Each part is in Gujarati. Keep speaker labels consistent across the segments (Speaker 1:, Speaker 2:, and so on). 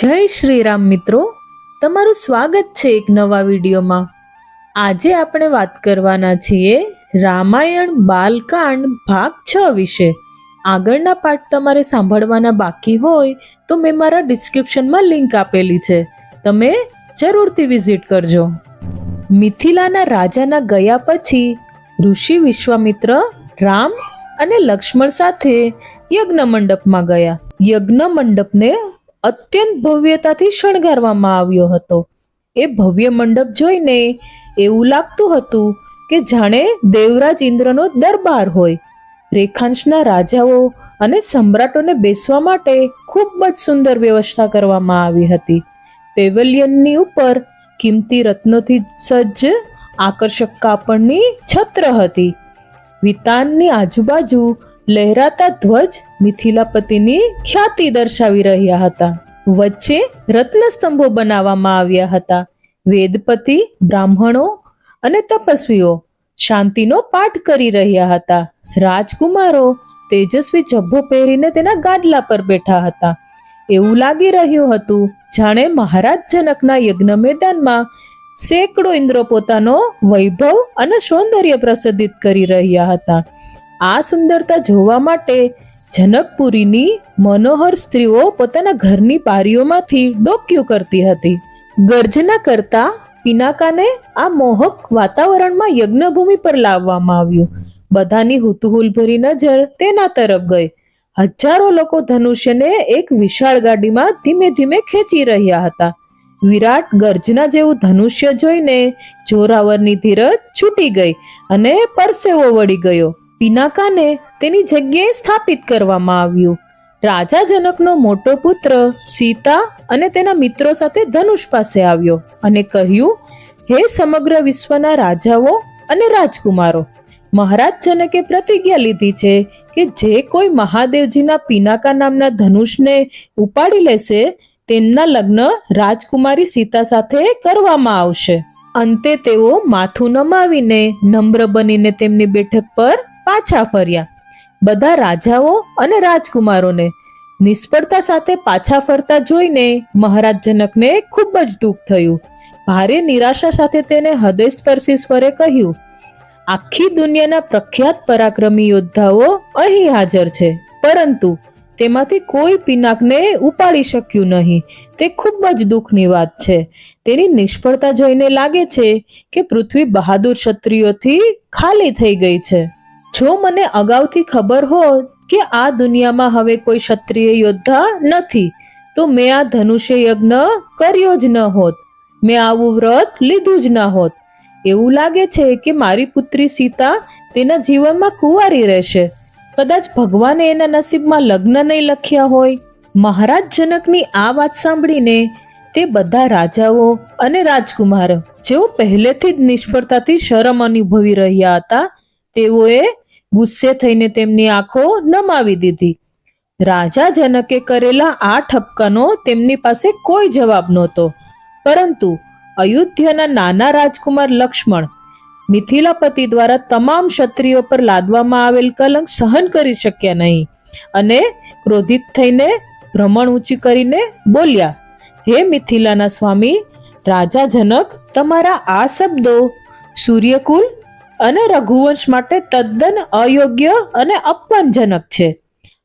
Speaker 1: જય શ્રી રામ મિત્રો. તમારું સ્વાગત છે એક નવા વિડીયોમાં. આજે આપણે વાત કરવાના છીએ રામાયણ બાલકાંડ ભાગ છ વિશે. આગળના પાઠ તમારે સાંભળવાના બાકી હોય તો મેં મારા ડિસ્ક્રિપ્શનમાં લિંક આપેલી છે. તમે જરૂરથી વિઝિટ કરજો. મિથિલાના રાજાના ગયા પછી ઋષિ વિશ્વામિત્ર રામ અને લક્ષ્મણ સાથે યજ્ઞ મંડપમાં ગયા. યજ્ઞ મંડપને અત્યંત ભવ્યતાથી શણગારવામાં આવ્યો હતો. એ ભવ્ય મંડપ જોઈને એવું લાગતું હતું કે જાણે દેવરાજ ઇન્દ્રનો દરબાર હોય. રેખાંશના રાજાઓ અને સમ્રાટોને બેસવા માટે ખૂબ જ સુંદર વ્યવસ્થા કરવામાં આવી હતી. પેવેલિયનની ઉપર કિંમતી રત્નોથી સજ્જ આકર્ષક કાપડની છત્ર હતી. વિતાનની આજુબાજુ લહેરાતા ધ્વજ મિથિલાપતિની ખ્યાતિ દર્શાવી રહ્યા હતા. વચ્ચે રત્નસ્તંભો બનાવવામાં આવ્યા હતા. વેદપતિ, બ્રાહ્મણો અને તપસ્વીઓ શાંતિનો પાઠ કરી રહ્યા હતા. રાજકુમારો તેજસ્વી જબ્બો પહેરીને તેના ગાદલા પર બેઠા હતા. એવું લાગી રહ્યું હતું, જાણે મહારાજ જનકના યજ્ઞ મેદાનમાં સેંકડો ઇન્દ્રો પોતાનો વૈભવ અને સૌંદર્ય પ્રસિદ્ધિત કરી રહ્યા હતા. આ સુંદરતા જોવા માટે જનકપુરીની મનોહર સ્ત્રીઓ પોતાના ઘરની બારીઓમાંથી ડોક્યું કરતી હતી. ગર્જના કરતા પિનાકાને આ મોહક વાતાવરણમાં યજ્ઞભૂમિ પર લાવવામાં આવ્યું. બધાની હુતુહુલભરી નજર તેના તરફ ગઈ. હજારો લોકો ધનુષ્યને એક વિશાળ ગાડીમાં ધીમે ધીમે ખેંચી રહ્યા હતા. વિરાટ ગર્જના જેવું ધનુષ્ય જોઈને જોરાવરની ધીરજ છૂટી ગઈ અને પરસેવો વળી ગયો. પિનાકાને તેની જગ્યાએ સ્થાપિત કરવામાં આવ્યું. રાજા જનકનો મોટો પુત્ર સીતા અને તેના મિત્રો સાથે ધનુષ પાસે આવ્યો અને કહ્યું, હે સમગ્ર વિશ્વના રાજાઓ અને રાજકુમારો, મહારાજ જનકે પ્રતિજ્ઞા લીધી છે કે જે કોઈ મહાદેવજીના પિનાકા નામના ધનુષને ઉપાડી લેશે, તેમના લગ્ન રાજકુમારી સીતા સાથે કરવામાં આવશે. અંતે તેઓ માથું નમાવીને નમ્ર બનીને તેમની બેઠક પર પાછા ફર્યા. બધા રાજાઓ અને રાજકુમારોને નિષ્ફળતા સાથે પાછા ફરતા જોઈને મહારાજ જનકને ખૂબ જ દુઃખ થયું. ભારે નિરાશા સાથે તેને હૃદયસ્પર્શી સ્વરે કહ્યું, આખી દુનિયાના પ્રખ્યાત પરાક્રમી યોદ્ધાઓ અહીં હાજર છે, પરંતુ તેમાંથી કોઈ પિનાકને ઉપાડી શક્યું નહીં. તે ખૂબ જ દુઃખની વાત છે. તેની નિષ્ફળતા જોઈને લાગે છે કે પૃથ્વી બહાદુર ક્ષત્રિયોથી ખાલી થઈ ગઈ છે. જો મને અગાઉથી ખબર હોત કે આ દુનિયામાં હવે કોઈ ક્ષત્રિય યોદ્ધા નથી, તો મેં આ ધનુષ્ય યજ્ઞ કર્યો જ ન હોત. મેં આવું વ્રત લીધું જ ન હોત. એવું લાગે છે કે મારી પુત્રી સીતા તેના જીવનમાં કુંવારી રહેશે. કદાચ ભગવાને એના નસીબમાં લગ્ન નહીં લખ્યા હોય. મહારાજ જનકની આ વાત સાંભળીને તે બધા રાજાઓ અને રાજકુમાર, જેઓ પહેલેથી જ નિષ્ફળતાથી શરમ અનુભવી રહ્યા હતા, તેઓએ ગુસ્સે થઈને તેમની આંખો નમાવી દીધી. રાજા જનકે કરેલા આ ઠપકાનો તેમની પાસે કોઈ જવાબ નહોતો. પરંતુ અયોધ્યાના નાના રાજકુમાર લક્ષ્મણ મિથિલાપતિ દ્વારા તમામ ક્ષત્રિયો પર લાદવામાં આવેલ કલંક સહન કરી શક્યા નહીં અને ક્રોધિત થઈને ભ્રમણ ઊંચી કરીને બોલ્યા, હે મિથિલાના સ્વામી, રાજા જનક, તમારા આ શબ્દો સૂર્યકુલ અને રઘુવંશ માટે તદ્દન અયોગ્ય અને અપમાનજનક છે.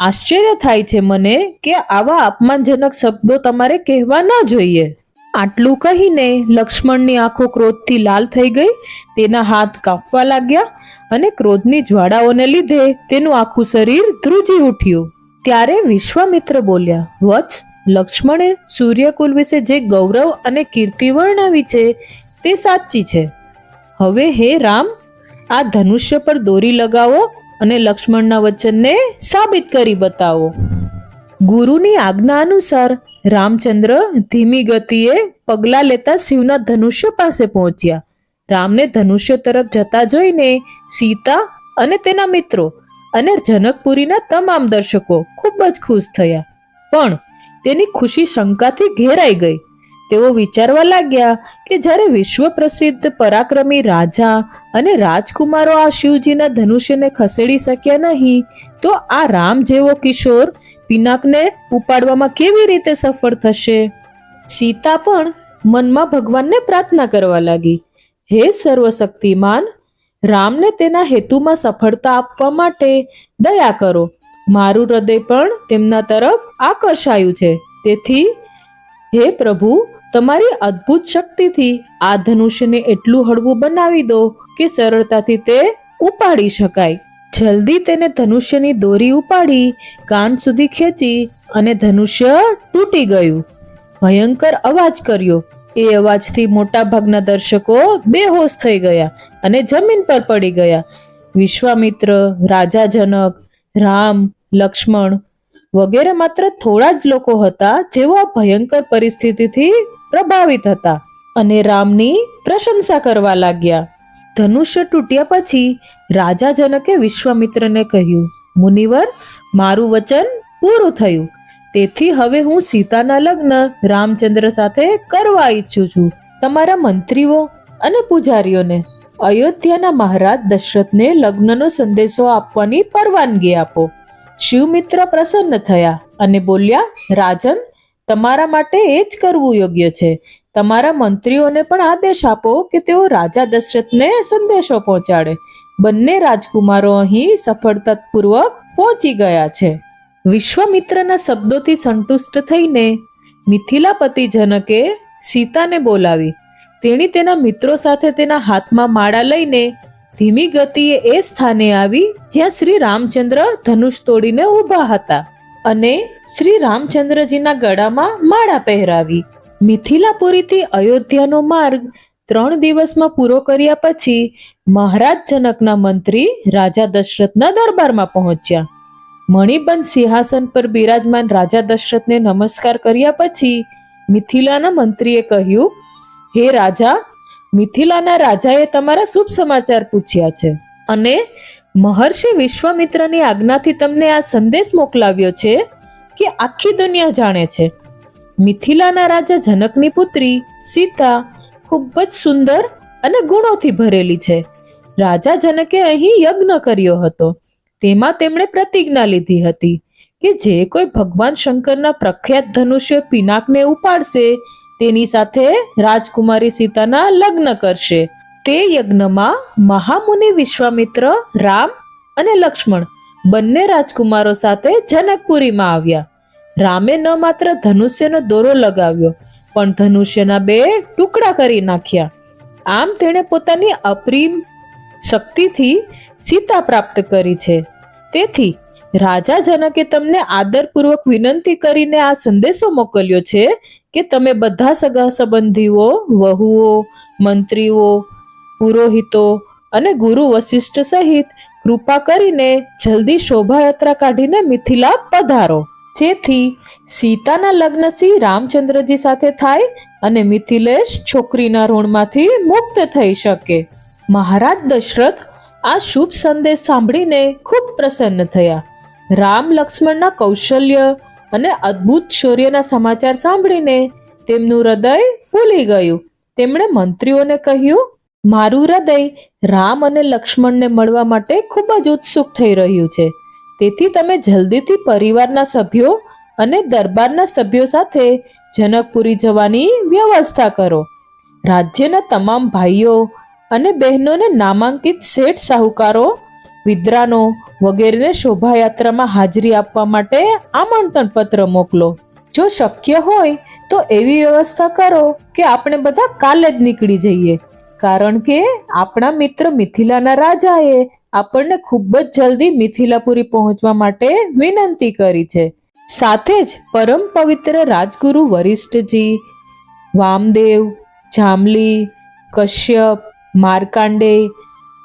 Speaker 1: આશ્ચર્ય થાય છે મને કે આવા અપમાનજનક શબ્દો તમારે કહેવા ન જોઈએ. આટલું કહીને લક્ષ્મણની આંખો ક્રોધથી લાલ થઈ ગઈ, તેના હાથ કાપવા લાગ્યા અને ક્રોધની જ્વાળાઓને લીધે તેનું આખું શરીર ધ્રુજી ઉઠ્યું. ત્યારે વિશ્વામિત્ર બોલ્યા, વત્સ, લક્ષ્મણે સૂર્યકુલ વિશે જે ગૌરવ અને કીર્તિ વર્ણવી છે તે સાચી છે. હવે હે રામ આ ધનુષ્ય પર દોરી લગાવો અને લક્ષ્મણના વચનને સાબિત કરી બતાવો. ગુરુની આજ્ઞા અનુસાર રામચંદ્ર ધીમી ગતિએ પગલા લેતા શિવના ધનુષ્ય પાસે પહોંચ્યા. રામને ધનુષ્ય તરફ જતા જોઈને સીતા અને તેના મિત્રો અને જનકપુરીના તમામ દર્શકો ખૂબ જ ખુશ થયા. પણ તેની ખુશી શંકાથી ઘેરાઈ ગઈ. તેઓ વિચારવા લાગ્યા કે જ્યારે વિશ્વ પ્રસિદ્ધ પરાક્રમી રાજા અને રાજકુમારો આ શિવજીના ધનુષ્યને ખસેડી શક્યા નહીં, તો આ રામ જેવો કિશોર પિનાકને ઉપાડવામાં કેવી રીતે સફળ થશે? સીતા પણ મનમાં ભગવાનને પ્રાર્થના કરવા લાગી, હે સર્વશક્તિમાન, રામને તેના હેતુમાં સફળતા આપવા માટે દયા કરો. મારું હૃદય પણ તેમના તરફ આકર્ષાયું છે. તેથી, હે પ્રભુ તમારી અદ્ભુત શક્તિથી આ ધનુષ્યને એટલું હળવું બનાવી દો કે સરળતાથી તે ઉપાડી શકાય. જલ્દી તેને ધનુષ્યની દોરી ઉપાડી, કાન સુધી ખેંચી અને ધનુષ્ય તૂટી ગયું. ભયંકર અવાજ કર્યો. એ અવાજથી મોટા ભાગના દર્શકો બેહોશ થઈ ગયા અને જમીન પર પડી ગયા. વિશ્વામિત્ર રાજા જનક રામ, લક્ષ્મણ વગેરે માત્ર થોડા જ લોકો હતા જેઓ આ ભયંકર પરિસ્થિતિથી પ્રભાવિત હતા અને રામની પ્રશંસા કરવા લાગ્યા. ધનુષ્ય તૂટ્યા પછી રાજા જનકે વિશ્વામિત્રને કહ્યું, મુનિવર, મારું વચન પૂરું થયું. તેથી હવે હું સીતાના લગ્ન રામચંદ્ર સાથે કરવા ઈચ્છું છું. તમારા મંત્રીઓ અને પૂજારીઓને અયોધ્યાના મહારાજ દશરથને લગ્નનો સંદેશો આપવાની પરવાનગી આપો. શિવમિત્ર પ્રસન્ન થયા અને બોલ્યા, રાજન, તમારા માટે એ જ કરવું યોગ્ય છે. તમારા મંત્રીઓને પણ આદેશ આપો કે તેઓ રાજા દશરથને સંદેશો પહોંચાડે. બંને રાજકુમારો અહીં સફળતાપૂર્વક પહોંચી ગયા છે. વિશ્વામિત્રના શબ્દોથી સંતુષ્ટ થઈને મિથિલાપતિ જનકે સીતાને બોલાવી. તેણી તેના મિત્રો સાથે તેના હાથમાં માળા લઈને ધીમી ગતિએ એ સ્થાને આવી જ્યાં શ્રી રામચંદ્ર ધનુષ તોડીને ઊભા હતા અને શ્રી રામચંદ્રજીના ગળામાં માળા પહેરાવી. મિથિલાપુરીથી અયોધ્યાનો માર્ગ ત્રણ દિવસમાં પૂરો કર્યા પછી મહારાજ જનકના મંત્રી રાજા દશરથના દરબારમાં પહોંચ્યા. મણિબંધ સિંહાસન પર બિરાજમાન રાજા દશરથને નમસ્કાર કર્યા પછી મિથિલાના મંત્રીએ કહ્યું, હે રાજા મિથિલાના રાજાએ તમારા શુભ સમાચાર પૂછ્યા છે. અને મહર્ષિ વિશ્વામિત્રની આજ્ઞાથી તમને આ સંદેશ મોકલાવ્યો છે કે આખી દુનિયા જાણે છે. મિથિલાના રાજા જનકની પુત્રી સીતા ખૂબ જ સુંદર અને ગુણોથી ભરેલી છે. રાજા જનકે અહીં યજ્ઞ કર્યો હતો. તેમાં તેમણે પ્રતિજ્ઞા લીધી હતી કે જે કોઈ ભગવાન શંકરના પ્રખ્યાત ધનુષ્ય પિનાકને ઉપાડશે તેની સાથે રાજકુમારી સીતાના લગ્ન કરશે. તે યજ્ઞમાં મહામુનિ વિશ્વામિત્ર, રામ અને લક્ષ્મણ બંને રાજકુમારો સાથે જનકપુરીમાં આવ્યા. રામે ન માત્ર ધનુષ્યનો દોરો લગાવ્યો, પણ ધનુષ્યના બે ટુકડા કરી નાખ્યા. આમ તેણે પોતાની અપ્રીમ શક્તિથી સીતા પ્રાપ્ત કરી છે. તેથી રાજા જનકે તમને આદરપૂર્વક વિનંતી કરીને આ સંદેશો મોકલ્યો છે કે તમે બધા સગા સંબંધીઓ, વહુઓ, મંત્રીઓ, પુરોહિતો અને ગુરુ વશિષ્ઠ સહિત કૃપા કરીને જલ્દી શોભાયાત્રા કાઢીને મિથિલા પધારો. જેથી સીતાના લગ્ન શ્રી રામચંદ્રજી સાથે થાય અને મિથિલેશ છોકરીના ઋણમાંથી મુક્ત થઈ શકે. મહારાજ દશરથ આ શુભ સંદેશ સાંભળીને ખૂબ પ્રસન્ન થયા. રામ લક્ષ્મણના કૌશલ્ય અને અદ્ભુત શૌર્યના સમાચાર સાંભળીને તેમનું હૃદય ફૂલી ગયું. તેમણે મંત્રીઓને કહ્યું, મારું હૃદય રામ અને લક્ષ્મણને મળવા માટે ખૂબ જ ઉત્સુક થઈ રહ્યું છે. તેથી તમે જલ્દીથી પરિવારના સભ્યો અને દરબારના સભ્યો સાથે જનકપુરી જવાની વ્યવસ્થા કરો. રાજ્યના તમામ ભાઈઓ અને બહેનોને નામાંકિત શેઠ સાહુકારો વિદ્વાનો વગેરેને શોભાયાત્રામાં હાજરી આપવા માટે આમંત્રણ પત્ર મોકલો. જો શક્ય હોય, તો એવી વ્યવસ્થા કરો કે આપણે બધા કાલે જ નીકળી જઈએ. કારણ કે આપણા મિત્ર મિથિલાના રાજાએ આપણને ખૂબ જ જલ્દી મિથિલાપુરી પહોંચવા માટે વિનંતી કરી છે. સાથે જ પરમ પવિત્ર રાજગુરુ વરિષ્ઠજી, વામદેવ, જામલી, કશ્યપ, માર્કાંડેય,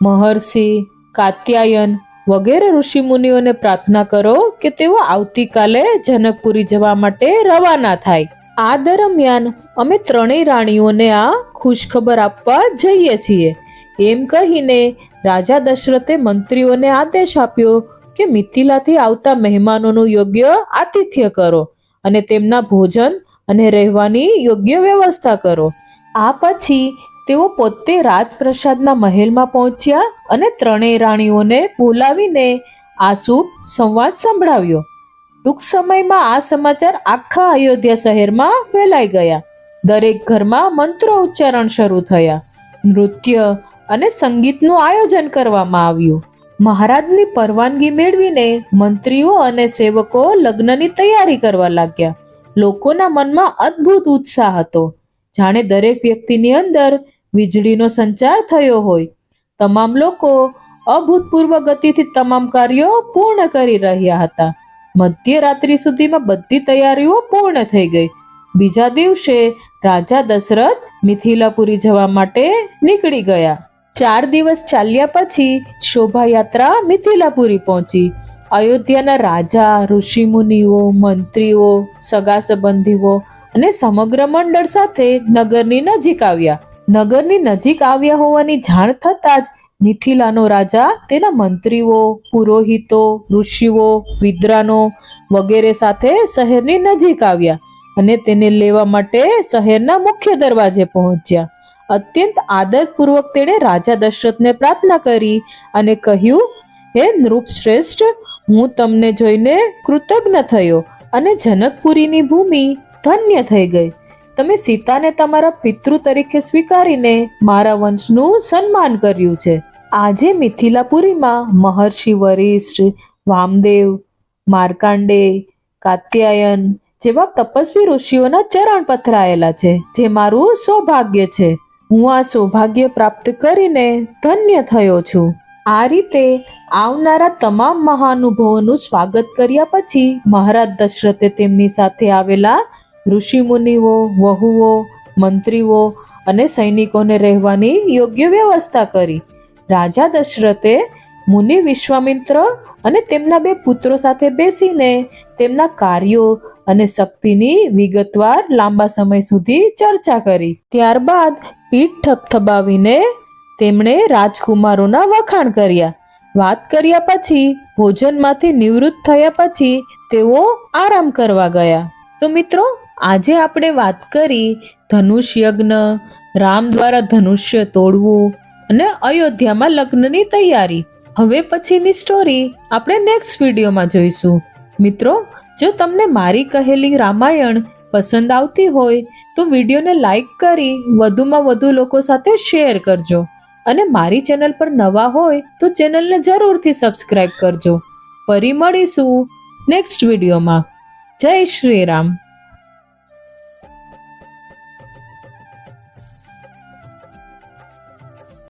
Speaker 1: મહર્ષિ કાત્યાયન વગેરે ઋષિમુનિઓને પ્રાર્થના કરો કે તેઓ આવતીકાલે જનકપુરી જવા માટે રવાના થાય. આ દરમિયાન અમે ત્રણેય રાણીઓને આ ખુશખબર આપવા જઈએ છીએ. એમ કહીને રાજા દશરથે મંત્રીઓને આદેશ આપ્યો કે મિથિલાથી આવતા મહેમાનોનું યોગ્ય આતિથ્ય કરો અને તેમના ભોજન અને રહેવાની યોગ્ય વ્યવસ્થા કરો. આ પછી તેઓ પોતે રાજપ્રસાદના મહેલમાં પહોંચ્યા અને ત્રણેય રાણીઓને બોલાવીને આ શુભ સંવાદ સંભળાવ્યો. ટૂંક સમયમાં આ સમાચાર આખા અયોધ્યા શહેરમાં ફેલાઈ ગયા. દરેક ઘરમાં મંત્રો ઉચ્ચારણ શરૂ થયા. નૃત્ય અને સંગીતનું આયોજન કરવામાં આવ્યું. મહારાજની પરવાનગી મેળવીને મંત્રીઓ અને સેવકો લગ્નની તૈયારી કરવા લાગ્યા. લોકોના મનમાં અદ્ભુત ઉત્સાહ હતો. જાણે દરેક વ્યક્તિની અંદર વીજળીનો સંચાર થયો હોય. તમામ લોકો અભૂતપૂર્વ ગતિથી તમામ કાર્યો પૂર્ણ કરી રહ્યા હતા. મધ્યરાત્રિ સુધીમાં બધી તૈયારીઓ પૂર્ણ થઈ ગઈ. બીજા દિવસે રાજા દશરથ મિથિલાપુરી જવા માટે નીકળી ગયા. ચાર દિવસ ચાલ્યા પછી શોભાયાત્રા મિથિલાપુરી પહોંચી. અયોધ્યાના રાજા, ઋષિમુનિઓ, મંત્રીઓ, સગા સંબંધીઓ અને સમગ્ર મંડળ સાથે નગરની નજીક આવ્યા. નગરની નજીક આવ્યા હોવાની જાણ થતાં જ મિથિલાનો રાજા, તેના મંત્રીઓ, પુરોહિતો, ઋષિઓ, વિદ્વાનો વગેરે સાથે શહેરની નજીક આવ્યા અને તેને લેવા માટે શહેરના મુખ્ય દરવાજે પહોંચ્યા. અત્યંત આદરપૂર્વક તેણે રાજા દશરથને પ્રાર્થના કરી અને કહ્યું, હે નૃપશ્રેષ્ઠ, હું તમને જોઈને કૃતજ્ઞ થયો અને જનકપુરીની ભૂમિ ધન્ય થઈ ગઈ. તમે સીતાને તમારા પિતૃ તરીકે સ્વીકારીને મારા વંશનું સન્માન કર્યું છે. આજે મિથિલાપુરીમાં મહર્ષિ, વરિષ્ઠ, વામદેવ, માર્કાંડે, કાત્યાયન જેવા તપસ્વી ઋષિઓના ચરણ પથરાયેલા છે, જે મારું સૌભાગ્ય છે. હું આ સૌભાગ્ય પ્રાપ્ત કરીને ધન્ય થયો છું. આ રીતે આવનારા તમામ મહાનુભાવોનું સ્વાગત કર્યા પછી મહારાજ દશરથે તેમની સાથે આવેલા ઋષિમુનિઓ, વહુઓ, મંત્રીઓ અને સૈનિકોને રહેવાની યોગ્ય વ્યવસ્થા કરી. રાજા દશરથે મુનિ વિશ્વામિત્ર અને તેમના બે પુત્રો સાથે બેસીને તેમના કાર્યો અને શક્તિની વિગતવાર લાંબા સમય સુધી ચર્ચા કરી. ત્યારબાદ પીઠ થપથપાવીને તેમણે રાજકુમારોના વખાણ કર્યા. વાત કર્યા પછી, ભોજનમાંથી નિવૃત્ત થયા પછી તેઓ આરામ કરવા ગયા. તો મિત્રો આજે આપણે વાત કરી ધનુષ યજ્ઞ, રામ દ્વારા ધનુષ્ય તોડવું અને અયોધ્યામાં લગ્નની તૈયારી. હવે પછીની સ્ટોરી આપણે નેક્સ્ટ વિડીયોમાં જોઈશું. મિત્રો, જો તમને મારી કહેલી રામાયણ પસંદ આવતી હોય, તો વિડીયોને લાઈક કરી વધુમાં વધુ લોકો સાથે શેર કરજો. અને મારી ચેનલ પર નવા હોય, તો ચેનલને જરૂરથી સબસ્ક્રાઈબ કરજો. ફરી મળીશું નેક્સ્ટ વિડીયોમાં જય શ્રી રામ.